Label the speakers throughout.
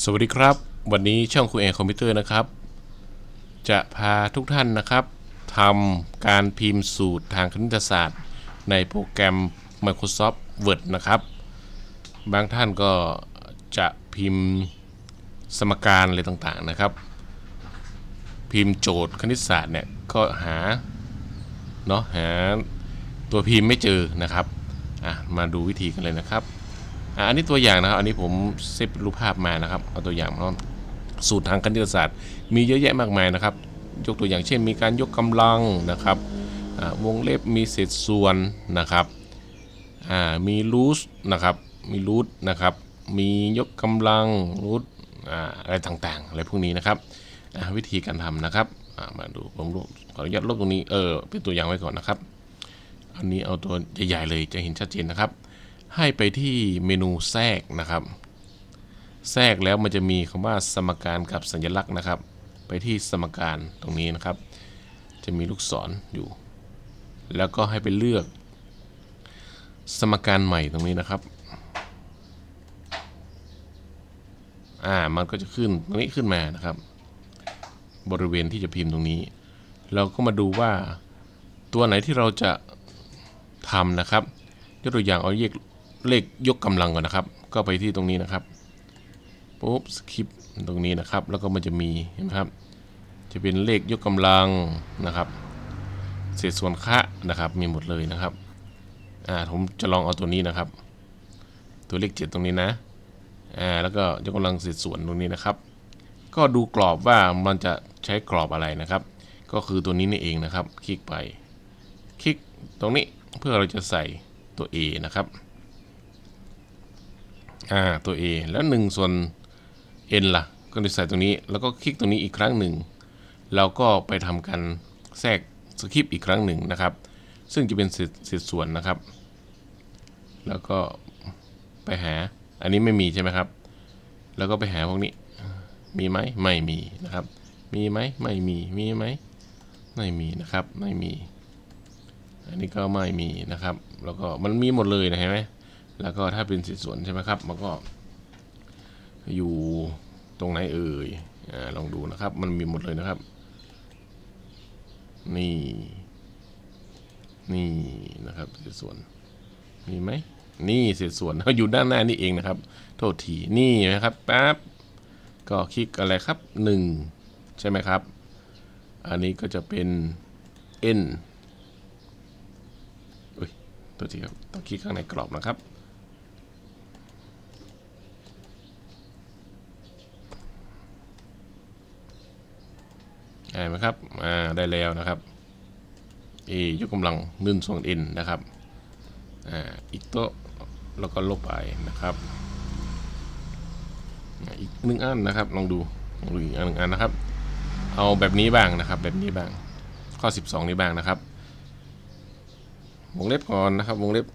Speaker 1: สวัสดีครับ วันนี้ช่องคุยแอคอมพิวเตอร์นะครับ จะพาทุกท่านนะครับทำการพิมพ์สูตรทางคณิตศาสตร์ ในโปรแกรม Microsoft Word นะครับ บางท่านก็จะพิมพ์สมการอะไรต่างๆนะครับ พิมพ์โจทย์คณิตศาสตร์เนี่ยก็หาเนาะหาตัวพิมพ์ไม่เจอนะครับอะมาดูวิธีกันเลยนะครับ อันนี้ตัวอย่างนะครับ อันนี้ผมเซฟรูปภาพมานะครับ เอาตัวอย่างมาสูตรทางคณิตศาสตร์ มีเยอะแยะมากมายนะครับ ยกตัวอย่างเช่น มีการยกกำลังนะครับวงเล็บมีเศษส่วนนะครับมีรูทนะครับ มีรูทนะครับ มียกกำลังรูทออะไรต่างๆอะไรพวกนี้นะครับวิธีการทำนะครับมาดูผมขออนุญาตลบตรงนี้เออเป็นตัวอย่างไว้ก่อนนะครับ อันนี้เอาตัวใหญ่ๆเลยจะเห็นชัดเจนนะครับ ให้ไปที่เมนูแทรกนะครับ แทรกแล้วมันจะมีคำว่าสมการกับสัญลักษณ์นะครับ ไปที่สมการตรงนี้นะครับ จะมีลูกศรออยู่ แล้วก็ให้ไปเลือก สมการใหม่ตรงนี้นะครับอ่ามันก็จะขึ้นตรงนี้ขึ้นมานะครับ บริเวณที่จะพิมพ์ตรงนี้ เราก็มาดูว่าตัวไหนที่เราจะทำนะครับยกตัวอย่างเอาเลข เลขยกกำลังก่อนนะครับ ก็ไปที่ตรงนี้นะครับปุ๊บสคิปตรงนี้นะครับ แล้วก็มันจะมีเห็นไหมครับ จะเป็นเลขยกกำลังนะครับ เศษส่วนคะนะครับ มีหมดเลยนะครับอ่าผมจะลองเอาตัวนี้นะครับ ตัวเลขเจ็ดตรงนี้นะอ่าแล้วก็ยกกำลังเศษส่วนตรงนี้นะครับ ก็ดูกรอบว่ามันจะใช้กรอบอะไรนะครับ ก็คือตัวนี้นี่เองนะครับ คลิกไป คลิกตรงนี้เพื่อเราจะใส่ตัว A นะครับ อ่าตัว A แล้ว 1 ส่วน n ล่ะ ก็จะใส่ตรงนี้ แล้วก็คลิกตรงนี้อีกครั้งหนึ่งเราก็ไปทำการแทรกสคริปต์อีกครั้งหนึ่งนะครับ ซึ่งจะเป็นเศษส่วนนะครับ แล้วก็ไปหาอันนี้ไม่มีใช่ไหมครับ แล้วก็ไปหาพวกนี้ มีไหมไม่มีนะครับ มีไหมไม่มี มีไหมไม่มีนะครับ ไม่มี อันนี้ก็ไม่มีนะครับ แล้วก็มันมีหมดเลยนะเห็นไหม แล้วก็ถ้าเป็นสิส่วนใช่ไหมครับ มันก็อยู่ตรงไหนเอ่ยอลองดูนะครับ มันมีหมดเลยนะครับ นี่ นี่นะครับเศษส่วน มีไหม นี่เศษส่วนอยู่ด้านหน้านี่เองนะครับ โทษที นี่นะครับแป๊บ ก็คลิกอะไรครับ 1 ใช่ไหมครับ อันนี้ก็จะเป็น n อุ้ย ตัวทีครับ ต้องคลิกข้างในกรอบนะครับ ได้ไหมครับอ่าได้แล้วนะครับ A ยกกำลังนึ่นส่วน n นะครับอ่าอีกโตแล้วก็ลบไปนะครับอีกหนึ่งอันนะครับ ลองดูลองดูอีกอันหนึ่งอันนะครับ เอาแบบนี้บ้างนะครับ แบบนี้บ้าง ข้อ 12 นี้บ้างนะครับ วงเล็บก่อนนะครับ วงเล็บ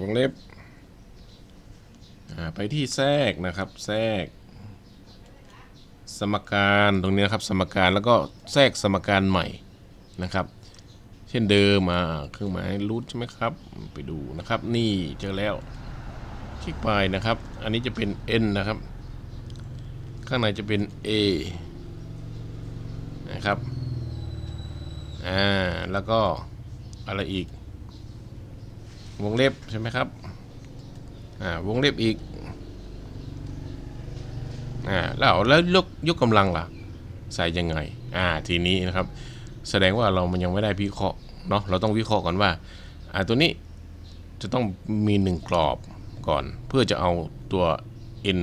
Speaker 1: วงเล็บไปที่แทรกนะครับ แทรก สมการตรงนี้นะครับ สมการแล้วก็แทรกสมการใหม่นะครับ เช่นเดิมมาเครื่องหมายรูทใช่ไหมครับ ไปดูนะครับ นี่เจอแล้วคลิกไปนะครับ อันนี้จะเป็น n นะครับ ข้างในจะเป็น a นะครับอ่าแล้วก็อะไรอีก วงเล็บใช่ไหมครับอ่าวงเล็บอีก อ่าแล้วแล้วยกยกกำลังล่ะ ใส่ยังไงอ่าทีนี้นะครับ แสดงว่าเรามันยังไม่ได้วิเคราะห์เนาะเราต้องวิเคราะห์ก่อนว่าอ่าตัวนี้จะต้องมีหนึ่งกรอบก่อน เพื่อจะเอาตัว n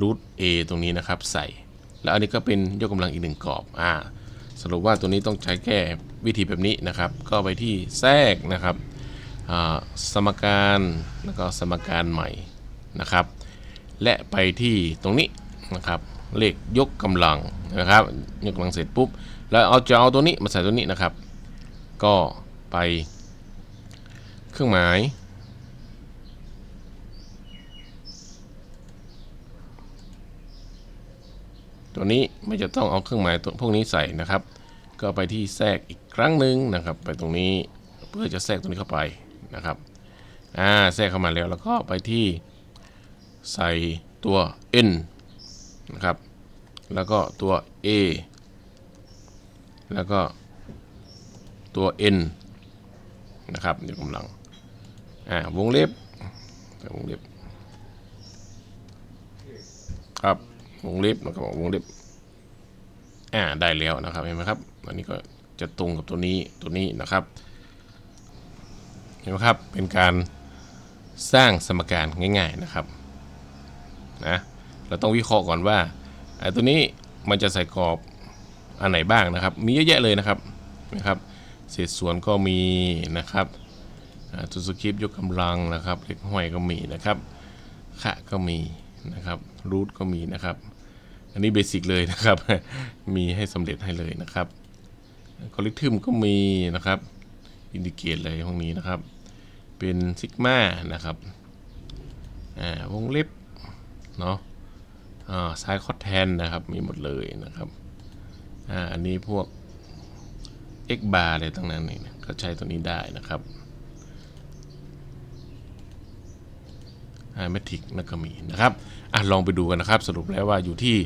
Speaker 1: root a ตรงนี้นะครับใส่ แล้วอันนี้ก็เป็นยกกำลังอีกหนึ่งกรอบอ่าสรุปว่าตัวนี้ต้องใช้แก้วิธีแบบนี้นะครับ ก็ไปที่แทรกนะครับอ่าสมการแล้วก็สมการใหม่นะครับ และไปที่ตรงนี้นะครับ เลขยกกำลังนะครับ ยกกำลังเสร็จปุ๊บ แล้วเอาจะเอาตัวนี้มาใส่ตัวนี้นะครับ ก็ไป เครื่องหมาย ตัวนี้ไม่จะต้องเอาเครื่องหมายพวกนี้ใส่นะครับ ก็ไปที่แทรกอีกครั้งหนึ่งนะครับ ไปตรงนี้เพื่อจะแทรกตรงนี้เข้าไปนะครับ อ่า แทรกเข้ามาแล้วแล้วก็ไปที่ ใส่ตัว n นะครับ แล้วก็ตัว a แล้วก็ตัว n นะครับยกกำลัง อ่า วงเล็บวงเล็บ ครับ วงเล็บนะครับวงเล็บ อ่า ได้แล้วนะครับ เห็นไหมครับ อันนี้ก็จะตรงกับตัวนี้ ตัวนี้นะครับ เห็นไหมครับ เป็นการสร้างสมการง่าย ๆนะครับ นะเราต้องวิเคราะห์ก่อนว่าไอ้ตัวนี้มันจะใส่กรอบอันไหนบ้างนะครับ มีเยอะแยะเลยนะครับนะครับเศษส่วนก็มีนะครับทุสคริปยกกำลังนะครับเล็กห้อยก็มีนะครับขะก็มีนะครับรูทก็มีนะครับ อันนี้เบสิกเลยนะครับ มีให้สำเร็จให้เลยนะครับคอลิทึมก็มีนะครับอินดิเกตอะไรพวกนี้นะครับ เป็นซิกมานะครับอ่าวงเล็บ เนาะอ่าซ้ายคอดแทนนะครับ มีหมดเลยนะครับอ่าอันนี้พวก x bar อะไรต่างนั้นนี่ก็ใช้ตัวนี้ได้นะครับ i m a t i c นั่นก็มีนะครับอะลองไปดูกันนะครับ สรุปแล้วว่าอยู่ที่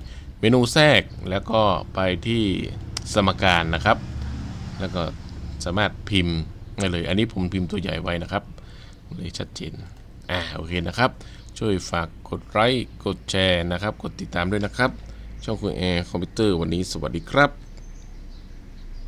Speaker 1: เมนูแทรกแล้วก็ไปที่สมการนะครับ แล้วก็สามารถพิมพ์ได้เลย อันนี้ผมพิมพ์ตัวใหญ่ไว้นะครับเลยชัดเจน อ่าโอเคนะครับ ช่วยฝากกดไลค์กดแชร์นะครับ กดติดตามด้วยนะครับ ช่องคุณแอร์คอมพิวเตอร์วันนี้สวัสดีครับ